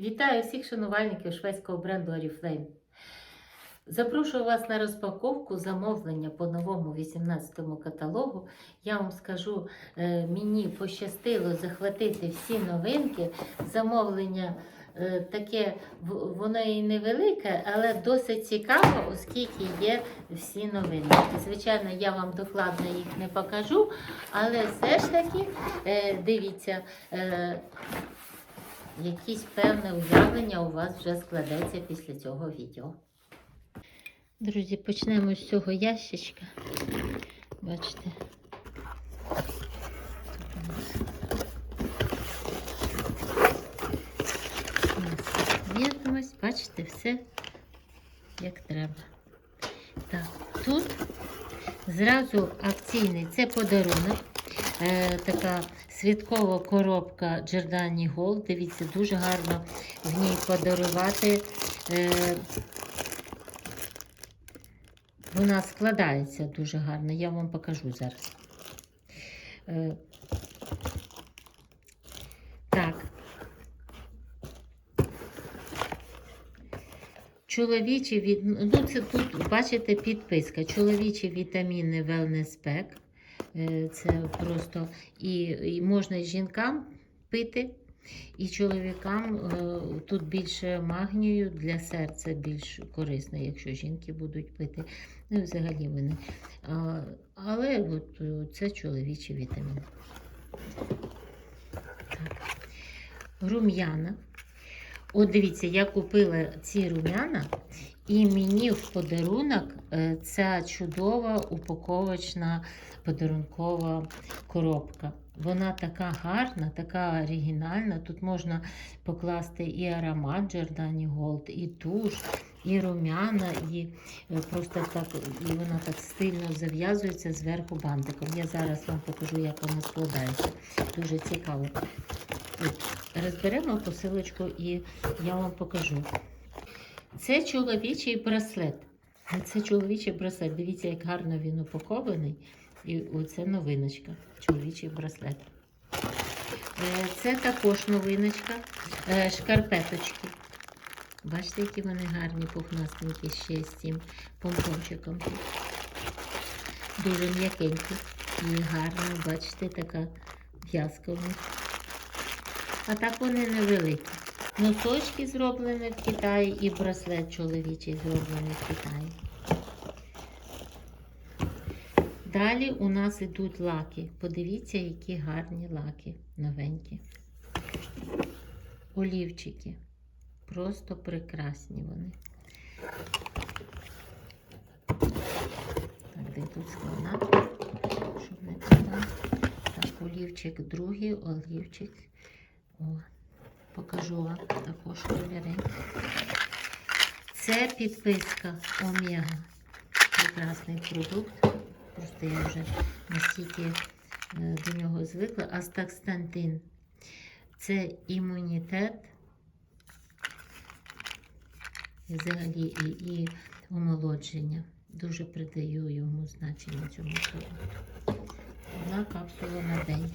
Вітаю всіх шанувальників шведського бренду Oriflame. Запрошую вас на розпаковку замовлення по новому 18-му каталогу. Я вам скажу, е, мені пощастило захватити всі новинки. Замовлення е, таке, воно і невелике, але досить цікаво, оскільки є всі новинки. Звичайно, я вам докладно їх не покажу, але все ж таки, е, дивіться. Якесь певне уявлення у вас вже складеться після цього відео. Друзі, почнемо з цього ящичка. Бачите. Єдність, бачите, все як треба. Так, тут зразу акційний це подарунок. Е, така святкова коробка Giordani Gold. Дивіться, дуже гарно в ній подарувати. Е, вона складається дуже гарно, я вам покажу зараз. Е, так. Чоловічі від... ну, це тут, бачите, підписка. Чоловічі вітаміни Wellness Pack. Е, Це просто і, і можна жінкам пити, і чоловікам е, тут більше магнію для серця більш корисно, якщо жінки будуть пити. Ну, взагалі вони. Але от, е, це чоловічі вітаміни. Так. Рум'яна. От дивіться, я купила ці рум'яна, і мені в подарунок е, ця чудова упаковочна подарункова коробка. Вона така гарна, така оригінальна. Тут можна покласти і аромат Giordani Gold, і туш, і рум'яна, і е, просто так, і вона так стильно зав'язується зверху бантиком. Я зараз вам покажу, як вона складається. Дуже цікаво. Розберемо посилочку і я вам покажу. Це чоловічий браслет. Це чоловічий браслет. Дивіться, як гарно він упакований. І оце новиночка. Чоловічий браслет. Е, Це також новиночка. Е, Шкарпеточки. Бачите, які вони гарні, пухнастенькі ще з цим помпончиком. Дуже м'якенькі і гарно, бачите, така в'язка в них. А так вони невеликі. Носочки зроблені в Китаї і браслет чоловічий зроблений в Китаї. Далі у нас йдуть лаки. Подивіться, які гарні лаки новенькі. Олівчики. Просто прекрасні вони. Так, де тут склона? Щоб не. Так, олівчик другий, олівчик. О, покажу вам також кольори. Це підписка Омега. Прекрасний продукт. Просто я вже настільки е, до нього звикла. Астакстантин. Це імунітет. І взагалі і, і омолодження. Дуже придаю йому значення цьому продукту. Одна капсула на день.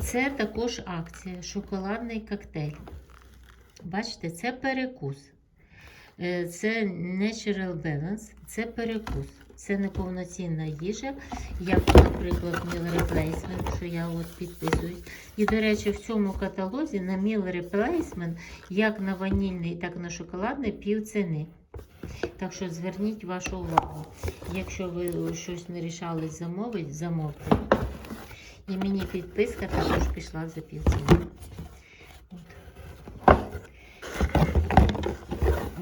Це також акція шоколадний коктейль. Бачите, це перекус. Е, Це Natural Balance, це перекус. Це неповноцінна їжа, як, наприклад, Meal Replacement, що я от підписуюсь. І, до речі, в цьому каталозі на Meal Replacement, як на ванільний, так і на шоколадний, пів ціни. Так що зверніть вашу увагу. Якщо ви щось не рішались замовити, замовте. І мені підписка також пішла за півціни.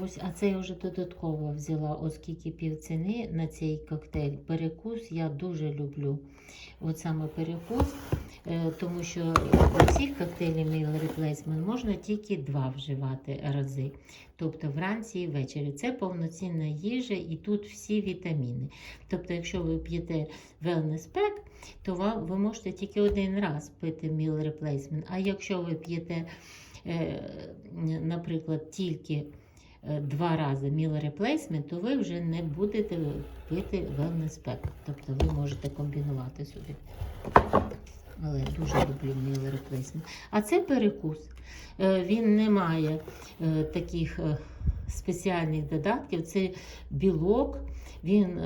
Ось, а це я вже додатково взяла, оскільки півціни на цей коктейль. Перекус я дуже люблю. От саме перекус, тому що цих коктейлів Meal Replacement можна тільки два вживати рази. Тобто вранці і ввечері. Це повноцінна їжа і тут всі вітаміни. Тобто, якщо ви п'єте Wellness Pack, то вам, ви можете тільки один раз пити Meal Replacement. А якщо ви п'єте, е, наприклад, тільки е, два рази Meal Replacement, то ви вже не будете пити Wellness Pack. Тобто ви можете комбінувати собі. Але дуже люблю meal replacement. А це перекус. Е, Він не має е, таких е, спеціальних додатків. Це білок. Він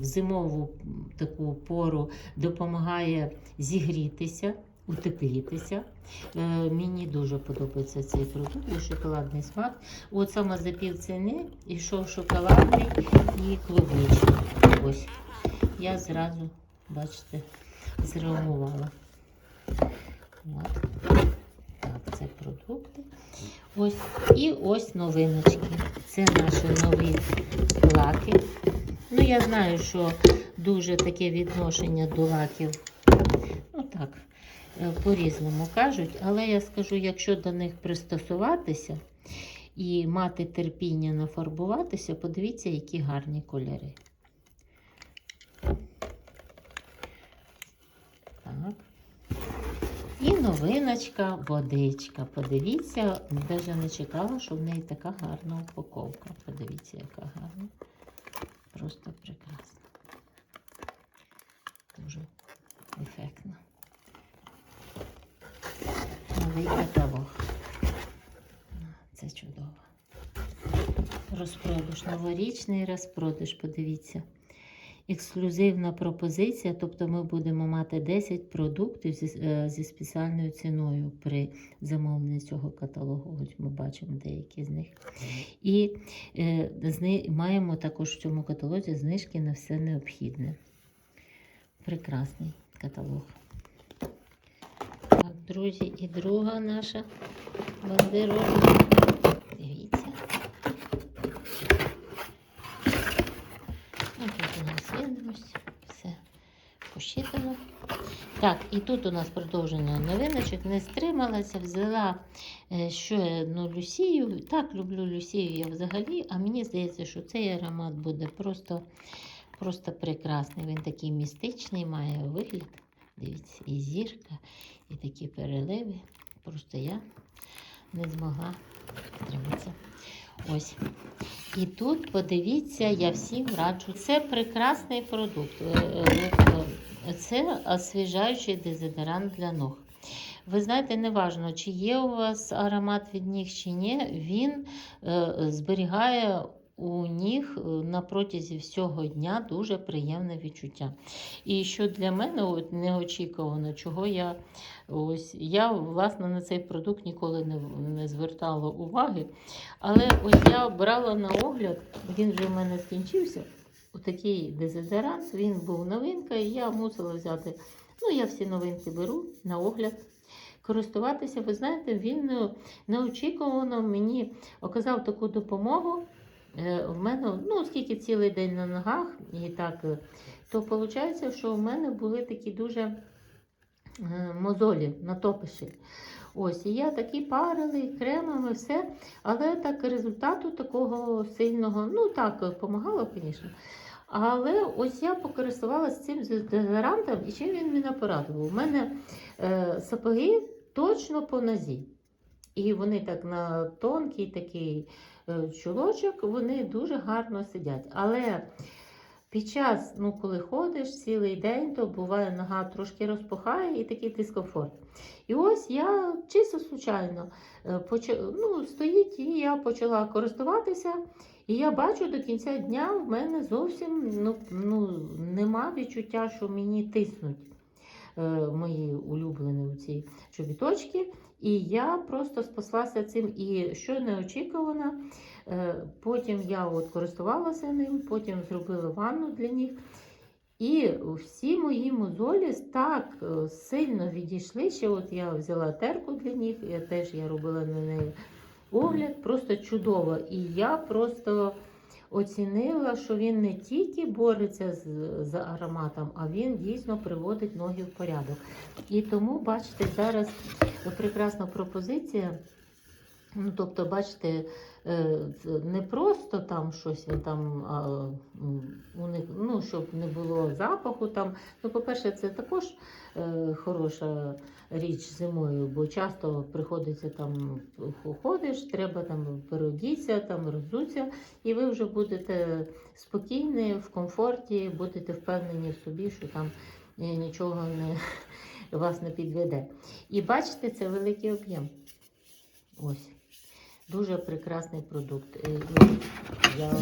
в зимову таку пору допомагає зігрітися, утеплітися. Мені дуже подобається цей продукт, шоколадний смак. От саме за пів ціни йшов шоколадний і клубничний. Ось. Я зразу, бачите, зреагувала. Це продукти. Ось. І ось новиночки. Це наші нові лаки. Ну, я знаю, що дуже таке відношення до лаків. Ну так, е, по-різному кажуть. Але я скажу, якщо до них пристосуватися і мати терпіння нафарбуватися, подивіться, які гарні кольори. Так. І новиночка, водичка. Подивіться, навіть не чекала, що в неї така гарна упаковка. Подивіться, яка гарна. Просто прекрасна. Дуже ефектно. Новий каталог. Це чудово. Розпродаж, новорічний розпродаж, подивіться. Ексклюзивна пропозиція, тобто ми будемо мати 10 продуктів зі, е, зі спеціальною ціною при замовленні цього каталогу. Ось ми бачимо деякі з них. І е, зни, маємо також в цьому каталозі знижки на все необхідне. Прекрасний каталог. Так, друзі, і друга наша бандеролька. Дивіться. Ну, тут у нас видимость, все посчитано. Так, і тут у нас продовження новиночок. Не стрималася, взяла е, ще одну Люсію. Так, люблю Люсію я взагалі, а мені здається, що цей аромат буде просто, просто прекрасний. Він такий містичний, має вигляд. Дивіться, і зірка, і такі переливи. Просто я не змогла стриматися. Ось. І тут подивіться, я всім раджу. Це прекрасний продукт. Це освіжаючий дезодорант для ног. Ви знаєте, неважно, чи є у вас аромат від ніг чи ні, він е, зберігає у ніг е, на протязі всього дня дуже приємне відчуття. І що для мене неочікувано, чого я ось я власне на цей продукт ніколи не, не звертала уваги. Але ось я брала на огляд, він вже в мене скінчився. Отакий дезодорант, він був новинка, і я мусила взяти. Ну, я всі новинки беру на огляд. Користуватися, ви знаєте, він е, неочікувано мені оказав таку допомогу. Е, В мене, ну, оскільки цілий день на ногах, і так, е, то виходить, що в мене були такі дуже мозолі, натопиші. Ось, і я такі парили кремами, все. Але так результату такого сильного, ну так, допомагало, звісно. Але ось я покористувалася цим дезодорантом, і чим він мене порадував. У мене е, сапоги точно по нозі. І вони так на тонкий такий е, чулочок, вони дуже гарно сидять. Але під час, ну, коли ходиш цілий день, то буває нога трошки розпухає і такий дискомфорт. І ось я чисто случайно е, ну, стоїть, і я почала користуватися. І я бачу до кінця дня в мене зовсім ну, ну, нема відчуття, що мені тиснуть е, мої улюблені ці чобіточки. І я просто спаслася цим. І що неочікувано, потім я от користувалася ним, потім зробила ванну для них. І всі мої мозолі так е, сильно відійшли, що от я взяла терку для них, я теж я робила на неї огляд, просто чудово. І я просто оцінила, що він не тільки бореться з, з ароматом, а він дійсно приводить ноги в порядок. І тому, бачите, зараз прекрасна пропозиція. Ну, тобто, бачите, е, не просто там щось він там у них, ну, щоб не було запаху там. Ну, по-перше, це також е, хороша річ зимою, бо часто приходиться там ходиш, треба там переодітися, там роздуться, і ви вже будете спокійні, в комфорті, будете впевнені в собі, що там е, нічого не вас не підведе. І бачите, це великий об'єм. Ось. Дуже прекрасний продукт. Е, Я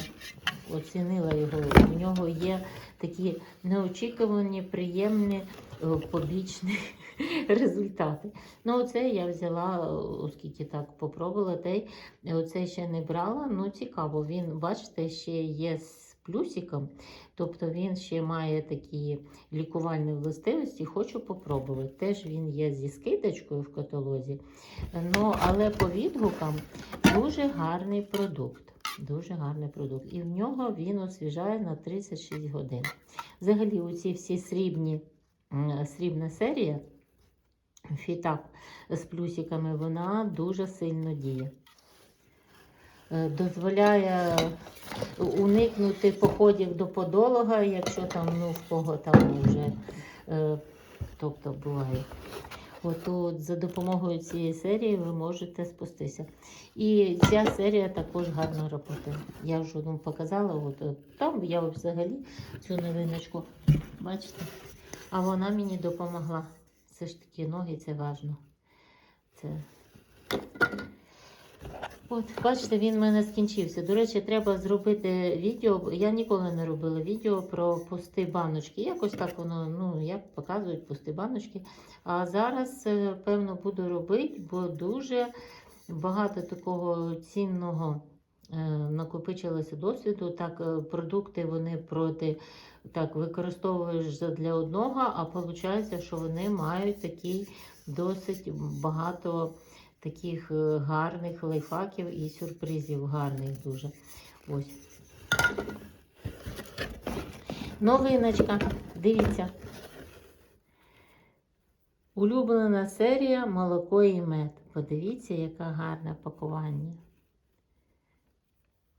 оцінила його. У нього є такі неочікувані, приємні е, побічні результати. Ну, оце я взяла, оскільки так попробувала, той оце ще не брала. Ну, цікаво, він, бачите, ще є плюсиком, тобто він ще має такі лікувальні властивості. Хочу попробувати. Теж він є зі скидочкою в каталозі. Ну, але по відгукам дуже гарний продукт. Дуже гарний продукт. І в нього він освіжає на 36 годин. Взагалі, оці всі срібні, срібна серія фітак з плюсиками, вона дуже сильно діє. Е, Дозволяє уникнути походів до подолога, якщо там ну, в кого там вже е, тобто буває. От, за допомогою цієї серії ви можете спустися. І ця серія також гарно працює. Я вже вам показала, от, от там я взагалі цю новиночку, бачите, а вона мені допомогла. Все ж таки ноги це важливо. Це... От, бачите, він в мене скінчився. До речі, треба зробити відео. Я ніколи не робила відео про пусті баночки. Якось так воно, ну, як показують пусті баночки. А зараз, е, певно, буду робити, бо дуже багато такого цінного е, накопичилося досвіду. Так, е, продукти вони проти так використовуєш для одного, а виходить, що вони мають такий досить багато таких е, гарних лайфхаків і сюрпризів гарних дуже. Ось. Новиночка. Дивіться. Улюблена серія молоко і мед. Подивіться, яке гарне пакування.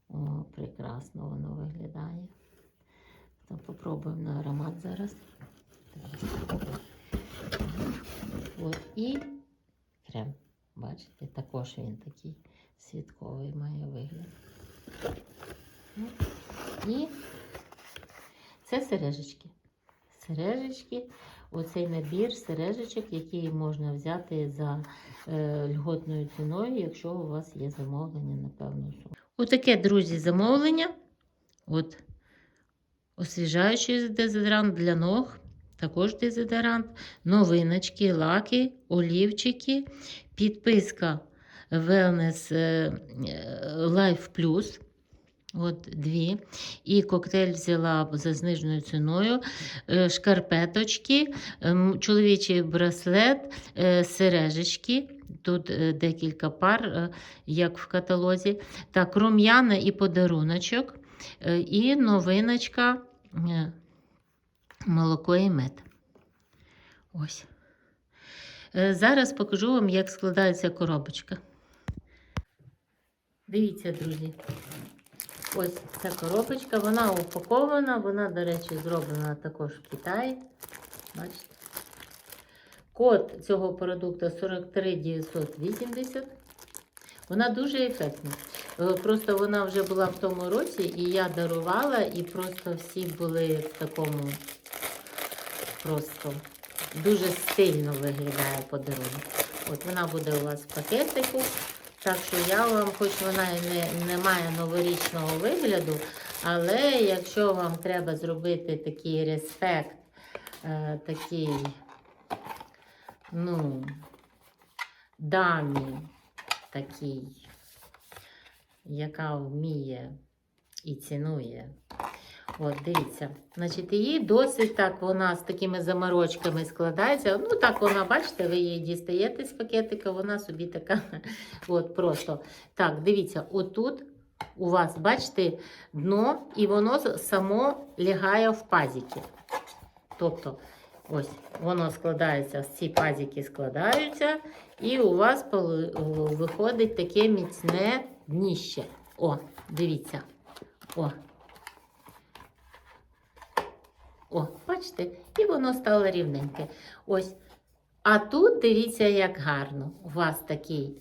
О, прекрасно воно виглядає. То попробуємо на аромат зараз. От і крем. Бачите, також він такий святковий має вигляд. І це сережечки. Сережечки, оцей набір сережечок, який можна взяти за е, льготною ціною, якщо у вас є замовлення на певну суму. Отаке, друзі, замовлення. От освіжаючий дезодорант для ног, також дезодорант, новиночки, лаки, олівчики, підписка Wellness е, е, Life Plus. От дві. І коктейль взяла за зниженою ціною. Е, Шкарпеточки, ем, чоловічий браслет, сережечки. Тут декілька пар, як в каталозі. Так, рум'яна і подаруночок. І новиночка молоко і мед. Ось. Е, Зараз покажу вам, як складається коробочка. Дивіться, друзі. Ось ця коробочка, вона упакована, вона, до речі, зроблена також в Китаї. Бачите? Код цього продукту 43980. Вона дуже ефектна. Е, Просто вона вже була в тому році, і я дарувала, і просто всі були в такому просто дуже стильно виглядає подарунок. От вона буде у вас в пакетику. Так що я вам, хоч вона і не, не має новорічного вигляду, але якщо вам треба зробити такий респект, е, такий, ну, дамі, такий, яка вміє і цінує. От, дивіться. Значить, її досить так вона з такими заморочками складається. Ну, так вона, бачите, ви її дістаєте з пакетика, вона собі така. От, просто. Так, дивіться, отут у вас, бачите, дно, і воно само лягає в пазики. Тобто, ось воно складається, ці пазики складаються, і у вас виходить таке міцне дніще. О, дивіться. О. О, бачите, і воно стало рівненьке. Ось. А тут дивіться, як гарно. У вас такий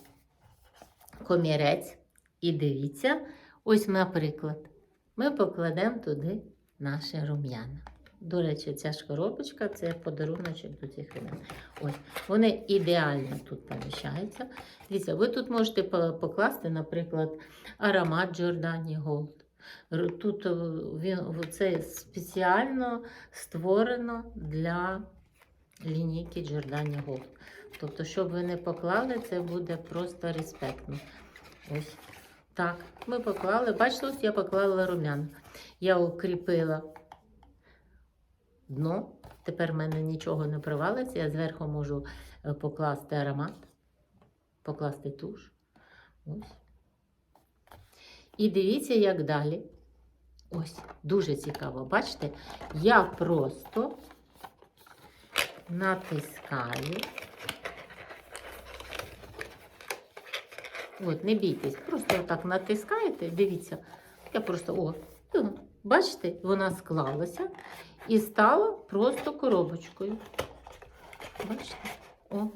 комірець. І дивіться, ось, наприклад, ми покладемо туди наше рум'яна. До речі, ця ж коробочка це подаруночок до цих румян. Ось, вони ідеально тут поміщаються. Дивіться, ви тут можете покласти, наприклад, аромат Giordani Gold. Тут е, він це спеціально створено для лінійки Giordani Gold. Тобто, щоб ви не поклали, це буде просто респектно. Ось так. Ми поклали. Бачите, ось я поклала румяна. Я укріпила дно. Тепер в мене нічого не провалиться. Я зверху можу е, покласти аромат, покласти туш. Ось. І дивіться, як далі. Ось, дуже цікаво. Бачите, я просто натискаю. От, не бійтесь, просто отак натискаєте, дивіться. Я просто, о, ну, бачите, вона склалася і стала просто коробочкою. Бачите? О,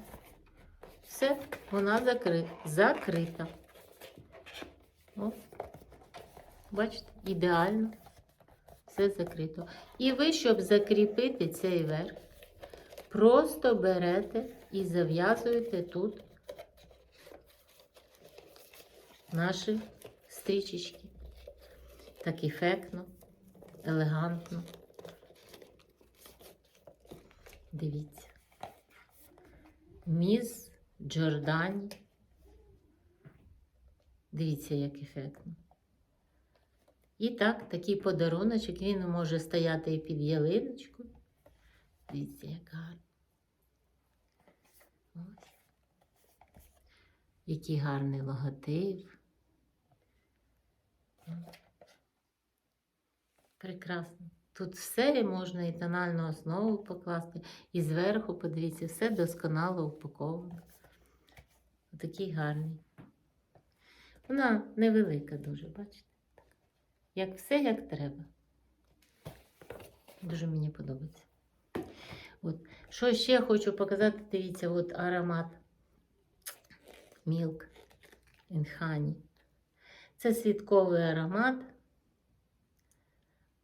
все, вона закрита. закрита. О, бачите, ідеально. Все закрито. І ви, щоб закріпити цей верх, просто берете і зав'язуєте тут наші стрічечки. Так ефектно, елегантно. Дивіться. Міс Джордані. Дивіться, як ефектно. І так, такий подаруночок, він може стояти і під ялиночкою. Дивіться, як гарно. Ось. Який гарний логотип. Прекрасно. Тут все можна і тональну основу покласти, і зверху, подивіться, все досконало упаковано. Такий гарний. Вона невелика дуже, бачите? Як все, як треба. Дуже мені подобається. От. Що ще хочу показати, дивіться, от аромат Milk and Honey. Це свідковий аромат.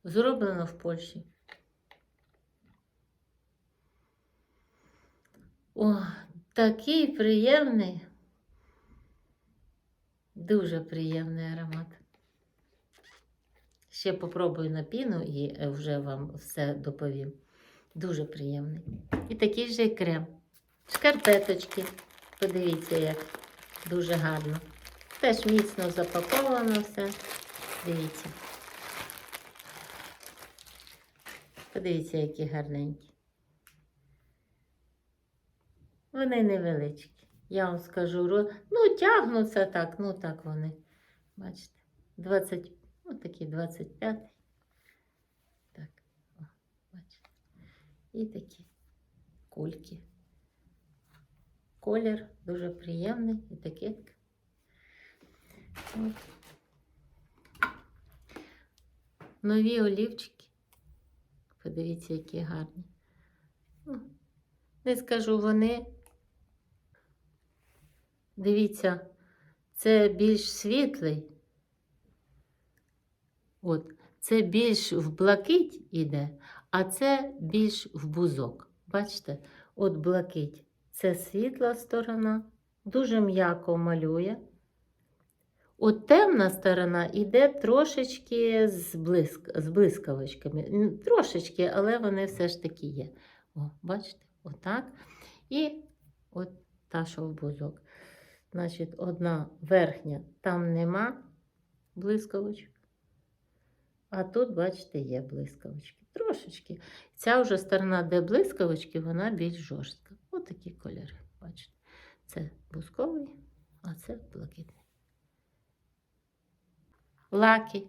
Зроблено в Польщі. О, такий приємний, дуже приємний аромат. Ще попробую на піну і е, вже вам все доповім. Дуже приємний. І такий же крем. Шкарпеточки. Подивіться, як дуже гарно. Теж міцно запаковано все. Дивіться. Подивіться, які гарненькі. Вони невеличкі. Я вам скажу, ну, тягнуться так, ну так вони. Бачите, 20, такі 25. Так, о, бачите. І такі кульки. Колір дуже приємний, етикетка. От. Нові олівчики. Подивіться, які гарні. Ну, Не скажу вони. Дивіться, це більш світлий. От, це більш в блакить іде, а це більш в бузок. Бачите? От блакить це світла сторона, дуже м'яко малює. От темна сторона йде трошечки з, блиск... з блискавочками. Трошечки, але вони все ж таки є. О, бачите? Отак. І от та, що в бузок. Значить, одна верхня, там нема блискавочок. А тут, бачите, є блискавочки. Трошечки. Ця вже сторона, де блискавочки, вона більш жорстка. Ось такі кольори. Бачите? Це бузковий, а це блакитний. Лаки.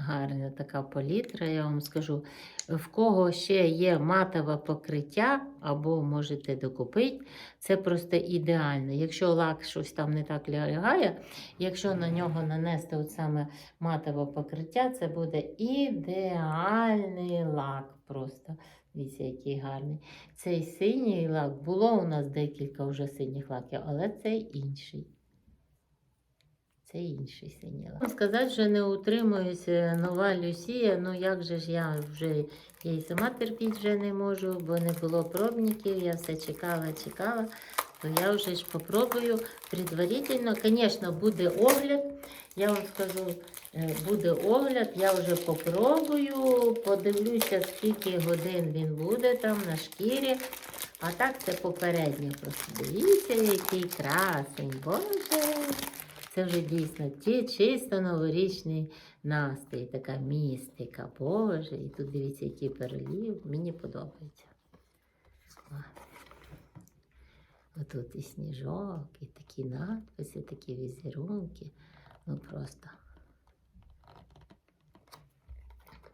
Гарна така палітра, я вам скажу. В кого ще є матове покриття, або можете докупити, це просто ідеально. Якщо лак щось там не так лягає, якщо на нього нанести от саме матове покриття, це буде ідеальний лак. Просто дивіться, який гарний. Цей синій лак, було у нас декілька вже синіх лаків, але цей інший. Це інший синіла. Сказати, що не утримуюся нова Люсія, ну як же ж я вже і сама терпіти вже не можу, бо не було пробників, я все чекала, чекала. То я вже ж попробую предварительно. Звісно, буде огляд. Я вам скажу, е, буде огляд, я вже попробую, подивлюся, скільки годин він буде там на шкірі. А так це попередньо просто. Дивіться, який красень, Боже. Це вже дійсно ті чисто новорічний настрій, така містика, Боже. І тут дивіться, який перелів. Мені подобається. Отут і сніжок, і такі надписи, такі візерунки. Ну просто.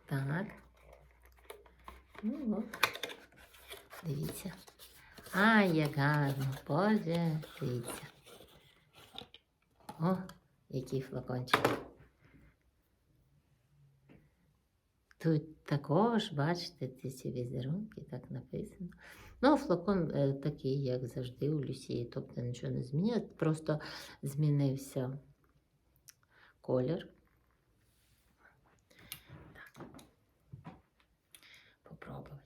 Так. Ну от. Дивіться. Ай, як гарно, Боже, дивіться. О, який флакончик. Тут також, бачите, ці візерунки, так написано. Ну, флакон е, такий, як завжди, у Люсії, тобто нічого не змінює, просто змінився колір. Так. Попробувати.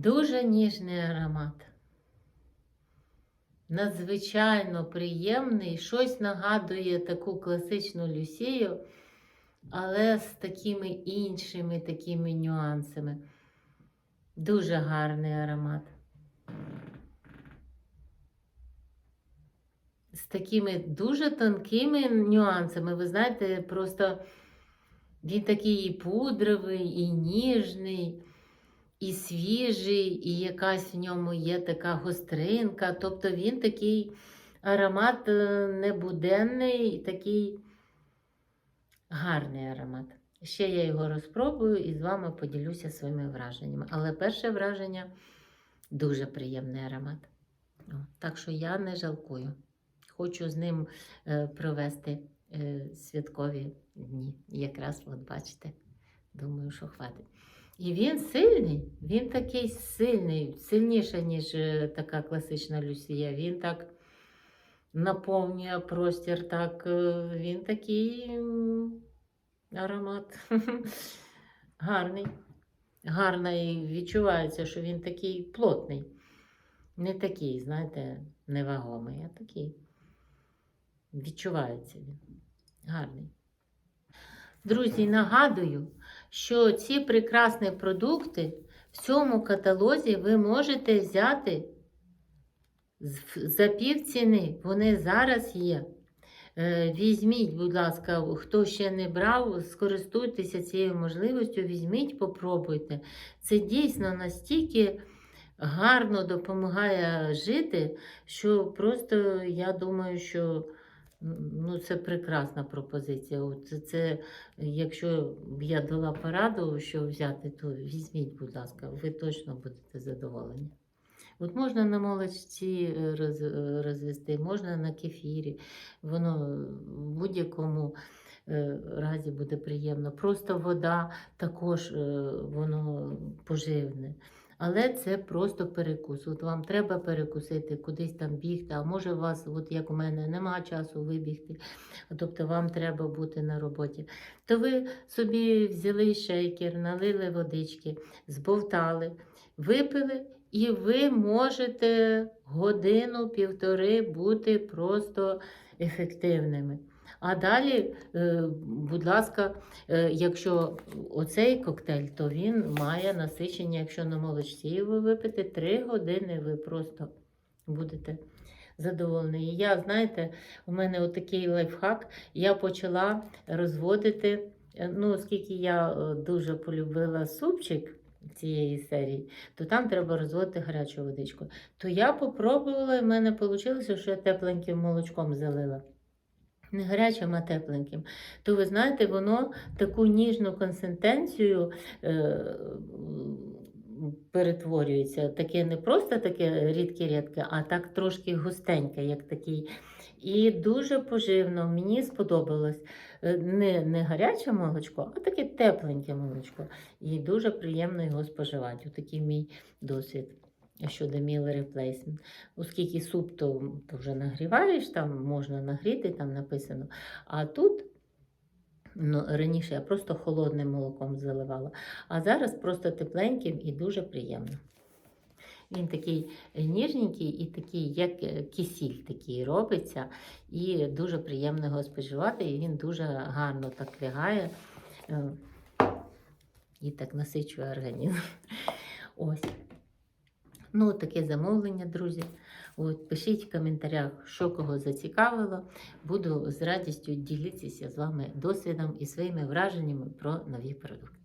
Дуже ніжний аромат. Надзвичайно приємний, щось нагадує таку класичну люсію, але з такими іншими такими нюансами. Дуже гарний аромат. З такими дуже тонкими нюансами. Ви знаєте, просто він такий і пудровий, і ніжний і свіжий, і якась в ньому є така гостринка. Тобто він такий аромат е, небуденний, такий гарний аромат. Ще я його розпробую і з вами поділюся своїми враженнями. Але перше враження дуже приємний аромат. Так що я не жалкую. Хочу з ним е, провести е, святкові дні. Якраз, от бачите, думаю, що хватить. І він сильний, він такий сильний, сильніше, ніж е, така класична Люсія. Він так наповнює простір, так, е, він такий аромат. Гарний. Гарний відчувається, що він такий плотний. Не такий, знаєте, невагомий, а такий. Відчувається він. Гарний. Друзі, нагадую, що ці прекрасні продукти в цьому каталозі ви можете взяти за пів ціни. Вони зараз є. Е, Візьміть, будь ласка, хто ще не брав, скористуйтеся цією можливістю, візьміть, попробуйте. Це дійсно настільки гарно допомагає жити, що просто я думаю, що ну, це прекрасна пропозиція. От це, якщо б я дала пораду, що взяти, то візьміть, будь ласка, ви точно будете задоволені. От можна на молочці е, е, розвести, можна на кефірі, воно в будь-якому е, разі буде приємно. Просто вода також воно поживне. Але це просто перекус. От вам треба перекусити, кудись там бігти, а може у вас, от як у мене, нема часу вибігти, тобто вам треба бути на роботі. То ви собі взяли шейкер, налили водички, збовтали, випили, і ви можете годину-півтори бути просто ефективними. А далі, е, будь ласка, е, якщо оцей коктейль, то він має насичення, якщо на молочці ви випите 3 години, ви просто будете задоволені. І я, знаєте, у мене отакий лайфхак, я почала розводити, е, ну, оскільки я дуже полюбила супчик цієї серії, то там треба розводити гарячу водичку. То я попробувала, і в мене вийшло, що я тепленьким молочком залила. Не гарячим, а тепленьким. То ви знаєте, воно таку ніжну консистенцію е, перетворюється. Таке не просто таке рідке-рідке, а так трошки густеньке, як такий. І дуже поживно, мені сподобалось. е, не, не гаряче молочко, а таке тепленьке молочко. І дуже приємно його споживати. Отакий мій досвід щодо meal replacement. Оскільки суп то, то вже нагріваєш, там можна нагріти, там написано. А тут. Ну, раніше я просто холодним молоком заливала, а зараз просто тепленьким і дуже приємно. Він такий ніжненький і такий, як е, кисіль такий робиться, і дуже приємно його споживати, і він дуже гарно так лягає е, і так насичує організм. Ось. Ну, таке замовлення, друзі. От, пишіть в коментарях, що кого зацікавило. Буду з радістю ділитися з вами досвідом і своїми враженнями про нові продукти.